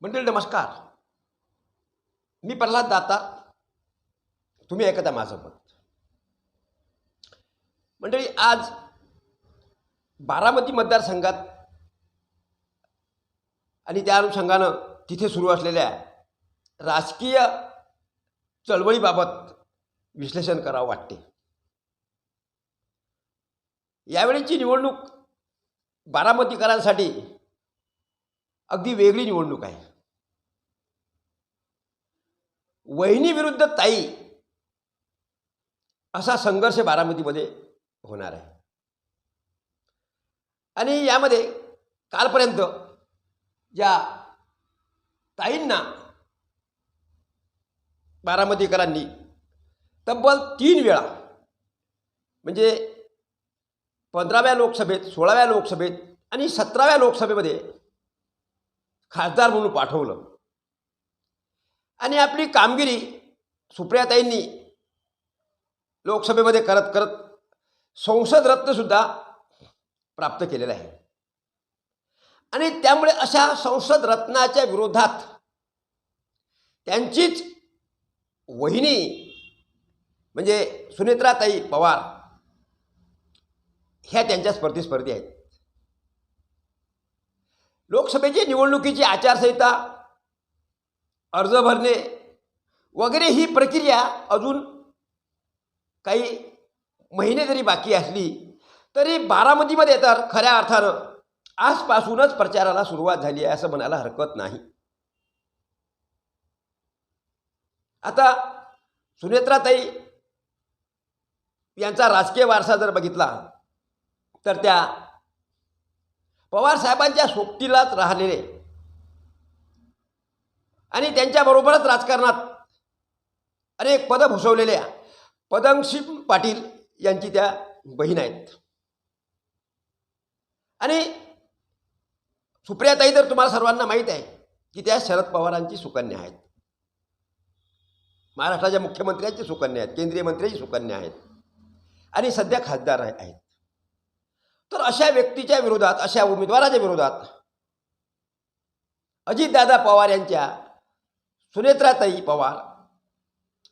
मंडळी नमस्कार. मी प्रल्हाद दाता. तुम्ही ऐकता माझं मत. मंडळी आज बारामती मतदारसंघात आणि त्या अनुषंगानं तिथे सुरू असलेल्या राजकीय चळवळीबाबत विश्लेषण करावं वाटते. यावेळीची निवडणूक बारामतीकरांसाठी अगदी वेगळी निवडणूक आहे. वहिनीविरुद्ध ताई. असा संघर्ष बारामतीमध्ये होणार आहे. आणि यामध्ये कालपर्यंत ज्या ताईंना बारामतीकरांनी तब्बल तीन वेळा म्हणजे पंधराव्या लोकसभेत सोळाव्या लोकसभेत आणि सतराव्या लोकसभेमध्ये खासदार म्हणून पाठवलं. आणि आपली कामगिरी सुप्रियाताईंनी लोकसभेमध्ये करत करत संसद रत्नसुद्धा प्राप्त केलेलं आहे. आणि त्यामुळे अशा संसद रत्नाच्या विरोधात त्यांचीच वहिनी म्हणजे सुनेत्राताई पवार ह्या त्यांच्या स्पर्धीस्पर्धी आहेत. लोकसभेची निवडणुकीची आचारसंहिता अर्ज भरणे वगैरे ही प्रक्रिया अजून काही महिने जरी बाकी असली तरी बारामतीमध्ये तर खऱ्या अर्थानं आजपासूनच प्रचाराला सुरुवात झाली आहे असं म्हणायला हरकत नाही. आता सुनेत्राताई यांचा राजकीय वारसा जर बघितला तर त्या पवार साहेबांच्या सोबतीलाच राहिलेले आणि त्यांच्याबरोबरच राजकारणात अनेक पदं भूषवलेल्या पदमशी पाटील यांची त्या बहीण आहेत. आणि सुप्रियाताई तर तुम्हाला सर्वांना माहीत आहे की त्या शरद पवारांची सुकन्या आहेत. महाराष्ट्राच्या मुख्यमंत्र्यांची सुकन्या आहेत केंद्रीय मंत्र्यांची सुकन्या आहेत. आणि सध्या खासदार आहेत. तर अशा व्यक्तीच्या विरोधात अशा उमेदवाराच्या विरोधात अजितदादा पवार यांच्या सुनेत्राताई पवार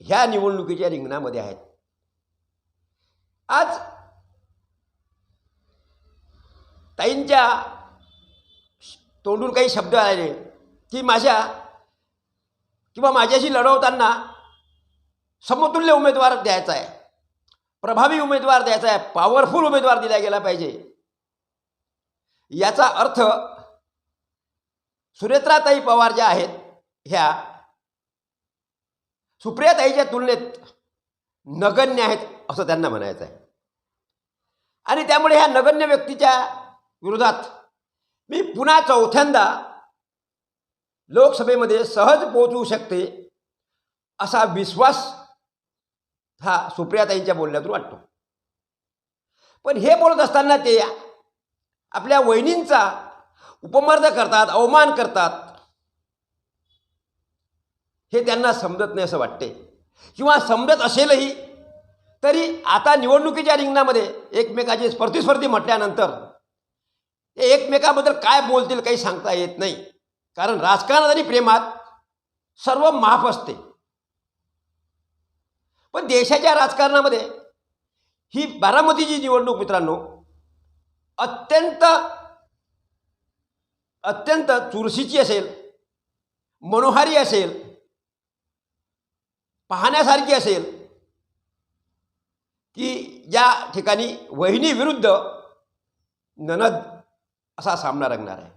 ह्या निवडणुकीच्या रिंगणामध्ये आहेत. आज ताईंच्या तोंडून काही शब्द आले की माझ्या किंवा माझ्याशी लढवताना समतुल्य उमेदवार द्यायचा आहे. प्रभावी उमेदवार द्यायचा आहे. पॉवरफुल उमेदवार दिला गेला पाहिजे. याचा अर्थ सुरेत्राताई पवार ज्या आहेत ह्या सुप्रियाताईच्या तुलनेत नगण्य आहेत असं त्यांना म्हणायचं आहे. आणि त्यामुळे ह्या नगण्य व्यक्तीच्या विरोधात मी पुन्हा चौथ्यांदा लोकसभेमध्ये सहज पोहोचवू शकते असा विश्वास हा सुप्रियाताईंच्या बोलण्यातून वाटतो. पण हे बोलत असताना ते आपल्या वहिनींचा उपमर्द करतात अवमान करतात हे त्यांना समजत नाही असं वाटते. किंवा समजत असेलही तरी आता निवडणुकीच्या रिंगणामध्ये एकमेकाची स्पर्धीस्पर्धी म्हटल्यानंतर ते एकमेकाबद्दल काय बोलतील काही सांगता येत नाही. कारण राजकारणात आणि प्रेमात सर्व माफ असते. पण देशाच्या राजकारणामध्ये ही बारामतीची निवडणूक मित्रांनो अत्यंत अत्यंत चुरशीची असेल मनोहारी असेल पाहण्यासारखी असेल की या ठिकाणी वहिनीविरुद्ध ननद असा सामना रंगणार आहे.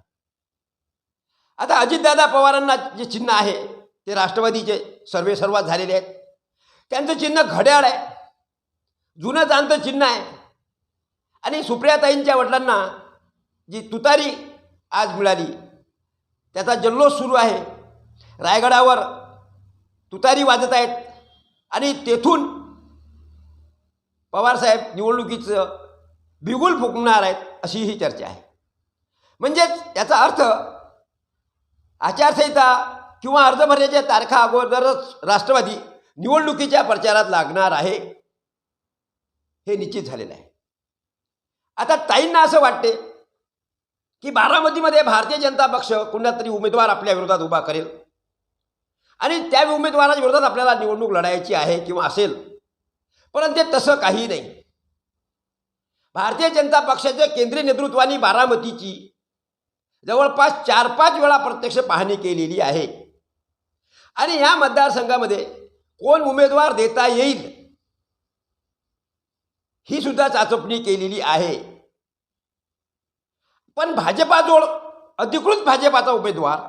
आता अजितदादा पवारांना जे चिन्ह आहे ते राष्ट्रवादीचे सर्वे सर्वात झालेले आहेत. त्यांचं चिन्ह घड्याळ आहे. जुनं जाणतं चिन्ह आहे. आणि सुप्रियाताईंच्या वडिलांना जी तुतारी आज मिळाली त्याचा जल्लोष सुरू आहे. रायगडावर तुतारी वाजत आहेत. आणि तेथून पवारसाहेब निवडणुकीचं बिगुल फुकणार आहेत अशी ही चर्चा आहे. म्हणजेच याचा अर्थ आचारसंहिता किंवा अर्ज भरण्याच्या तारखा अगोदरच राष्ट्रवादी निवडणुकीच्या प्रचारात लागणार आहे. हे निश्चित झालेलं आहे. आता ताईंना असं वाटते की बारामतीमध्ये भारतीय जनता पक्ष कुणातरी उमेदवार आपल्या विरोधात उभा करेल. आणि त्या उमेदवाराच्या विरोधात आपल्याला निवडणूक लढायची आहे किंवा असेल. परंतु ते तसं काही नाही. भारतीय जनता पक्षाच्या केंद्रीय नेतृत्वाने बारामतीची जवळपास चार पाच वेळा प्रत्यक्ष पाहणी केलेली आहे. आणि या मतदारसंघामध्ये कोण उमेदवार देता येईल ही सुद्धा चाचपणी केलेली आहे. पण भाजपाजवळ अधिकृत भाजपाचा उमेदवार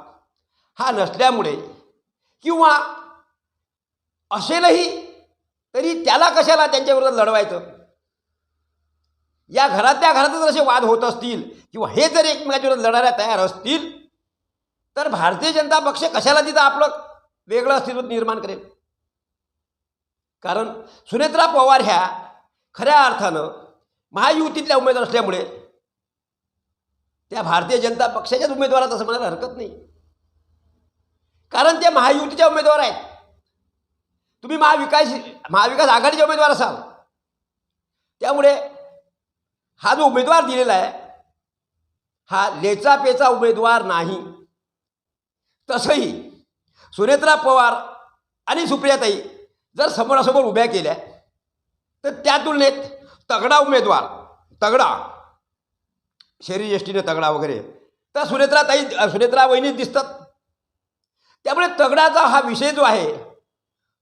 हा नसल्यामुळे किंवा असेलही तरी त्याला कशाला त्यांच्याबरोबर लढवायचं? या घरातल्या घरातच असे वाद होत असतील किंवा हे जर एकमेकाच्याबरोबर लढायला तयार असतील तर भारतीय जनता पक्ष कशाला तिथं आपलं वेगळं अस्तित्व निर्माण करेल? कारण सुनेत्रा पवार ह्या खऱ्या अर्थानं महायुतीतल्या उमेदवार असल्यामुळे त्या भारतीय जनता पक्षाच्याच उमेदवारात असं म्हणायला हरकत नाही. कारण ते महायुतीचे उमेदवार आहेत. तुम्ही महाविकास महाविकास आघाडीचे उमेदवार असाल. त्यामुळे हा जो उमेदवार दिलेला आहे हा लेचापेचा उमेदवार नाही. तसंही सुनेत्रा पवार आणि सुप्रियाताई जर समोरासमोर उभ्या केल्या तर त्या तुलनेत तगडा उमेदवार तगडा शरीर शरीरयष्टीने तगडा वगैरे. तर सुनेत्राताई सुनेत्रा वहिनीच दिसतात. त्यामुळे तगडाचा हा विषय जो आहे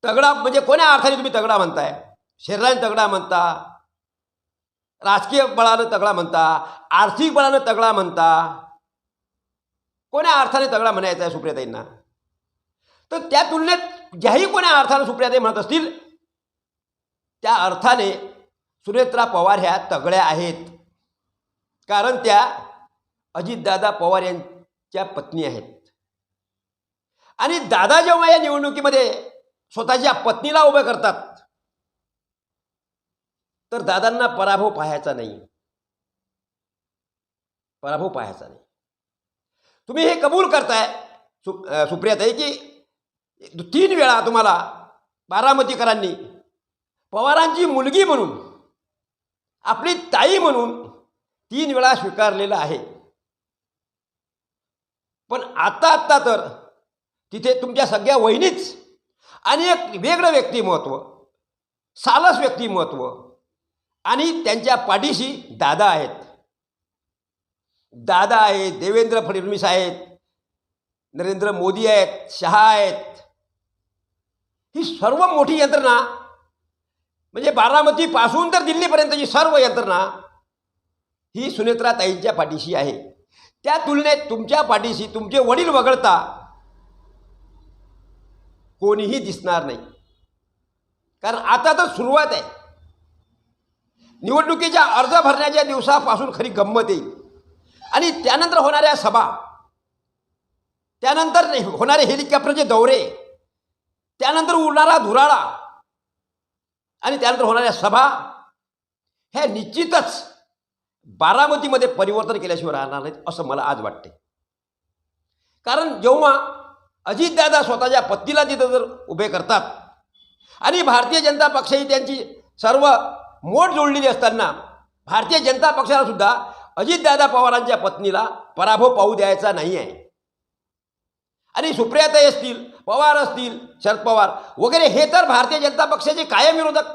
तगडा म्हणजे कोण्या अर्थाने तुम्ही तगडा म्हणताय? शरीराने तगडा म्हणता राजकीय बळानं तगडा म्हणता आर्थिक बळानं तगडा म्हणता कोण्या अर्थाने तगडा म्हणायचा आहे सुप्रियाताईंना? तर त्या तुलनेत ज्याही कोण्या अर्थानं सुप्रियाताई म्हणत असतील त्या अर्थाने सुनेत्रा पवार ह्या तगड्या आहेत. कारण त्या अजितदादा पवार यांच्या पत्नी आहेत. आणि दादा जेव्हा या निवडणुकीमध्ये स्वतःच्या पत्नीला उभं करतात तर दादांना पराभव पाहायचा नाही. पराभव पाहायचा नाही. तुम्ही हे कबूल करताय सु सुप्रियाताई की तीन वेळा तुम्हाला बारामतीकरांनी पवारांची मुलगी म्हणून आपली ताई म्हणून तीन वेळा स्वीकारलेलं आहे. पण आता आत्ता तर तिथे तुमच्या सगळ्या वहिनीच. आणि एक वेगळं व्यक्तिमत्व सालस व्यक्तिमत्व आणि त्यांच्या पाठीशी दादा आहेत. दादा आहेत देवेंद्र फडणवीस आहेत नरेंद्र मोदी आहेत शहा आहेत. ही सर्व मोठी यंत्रणा म्हणजे बारामतीपासून तर दिल्लीपर्यंतची सर्व यंत्रणा ही सुनेत्रा ताईंच्या पाठीशी आहे. त्या तुलनेत तुमच्या पाठीशी तुमचे वडील वगळता कोणीही दिसणार नाही. कारण आता तर सुरुवात आहे. निवडणुकीच्या अर्ज भरण्याच्या दिवसापासून खरी गंमत येईल आणि त्यानंतर होणाऱ्या सभा त्यानंतर होणारे हेलिकॉप्टरचे दौरे त्यानंतर उडणारा धुराळा आणि त्यानंतर होणाऱ्या सभा हे निश्चितच बारामतीमध्ये परिवर्तन केल्याशिवाय राहणार नाहीत असं मला आज वाटते कारण जेव्हा अजितदादा स्वतःच्या पत्नीला तिथं जर उभे करतात. आणि भारतीय जनता पक्षही त्यांची सर्व मोठ जोडलेली असताना भारतीय जनता पक्षाला सुद्धा अजितदादा पवारांच्या पत्नीला पराभव पाहू द्यायचा नाही आहे आणि सुप्रियाताई असतील पवार असतील शरद पवार वगैरे हे तर भारतीय जनता पक्षाचे कायम विरोधक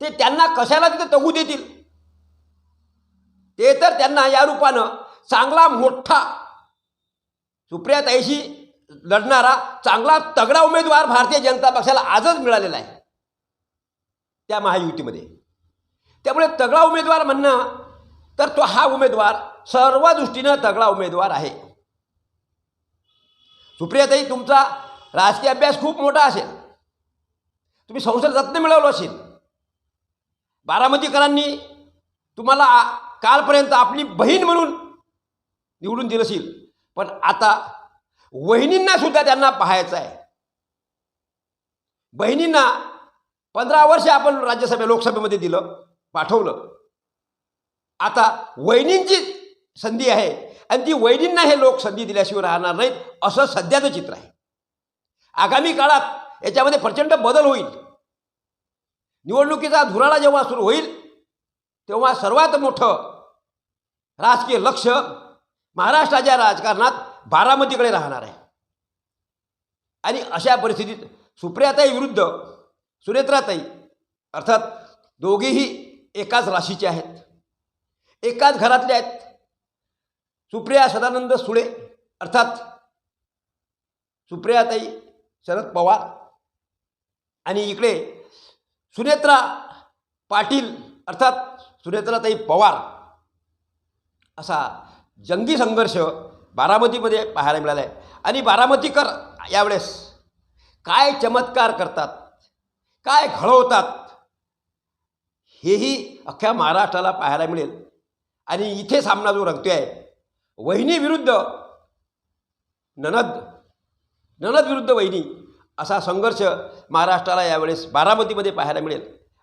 ते त्यांना कशाला तिथे तगू देतील? ते तर त्यांना या रूपानं चांगला मोठा सुप्रियाताईशी लढणारा चांगला तगडा उमेदवार भारतीय जनता पक्षाला आजच मिळालेला आहे. त्या महायुतीमध्ये. त्यामुळे तगडा उमेदवार म्हणणं तर तो हा उमेदवार सर्व दृष्टीनं तगडा उमेदवार आहे. सुप्रियाताई तुमचा राजकीय अभ्यास खूप मोठा असेल. तुम्ही संसद रत्न मिळवलं असेल. बारामतीकरांनी तुम्हाला कालपर्यंत आपली बहीण म्हणून निवडून दिलं असेल. पण आता वहिनींना सुद्धा त्यांना पाहायचं आहे. बहिणींना पंधरा वर्ष आपण राज्यसभे लोकसभेमध्ये दिलं पाठवलं. आता वहिनींची संधी आहे आणि ती वहिनींना हे लोक संधी दिल्याशिवाय राहणार नाहीत असं सध्याचं चित्र आहे. आगामी काळात याच्यामध्ये प्रचंड बदल होईल. निवडणुकीचा धुराळा जेव्हा सुरू होईल तेव्हा सर्वात मोठं राजकीय लक्ष महाराष्ट्राच्या राजकारणात बारामतीकडे राहणार आहे. आणि अशा परिस्थितीत सुप्रियाताई विरुद्ध सुनेत्राताई अर्थात दोघेही एकाच राशीचे आहेत. एकाच घरातले आहेत. सुप्रिया सदानंद सुळे अर्थात सुप्रियाताई शरद पवार आणि इकडे सुनेत्रा पाटील अर्थात सुनेत्राताई पवार असा जंगी संघर्ष बारामतीमध्ये पाहायला मिळाला आहे. आणि बारामतीकर यावेळेस काय चमत्कार करतात काय घडवतात हेही अख्ख्या महाराष्ट्राला पाहायला मिळेल. आणि इथे सामना जो रंगतोय आहे वहिनीविरुद्ध ननद ननद विरुद्ध वहिनी असा संघर्ष महाराष्ट्राला यावेळेस बारामतीमध्ये पाहायला मिळेल.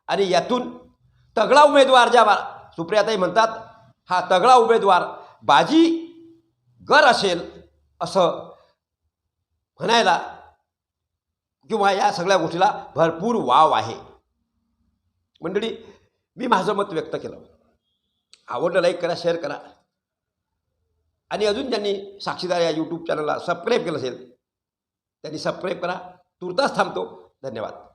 आणि यातून तगडा उमेदवार ज्या बा सुप्रियाताई म्हणतात हा तगडा उमेदवार बाजी गर असेल असं म्हणायला किंवा या सगळ्या गोष्टीला भरपूर वाव आहे. मंडळी मी माझं मत व्यक्त केलं. आवडलं लाईक करा शेअर करा. आणि अजून ज्यांनी साक्षीदार या यूट्यूब चॅनलला सबस्क्राईब केलं असेल त्यांनी सबस्क्राईब करा. तुर्तास थांबतो. धन्यवाद.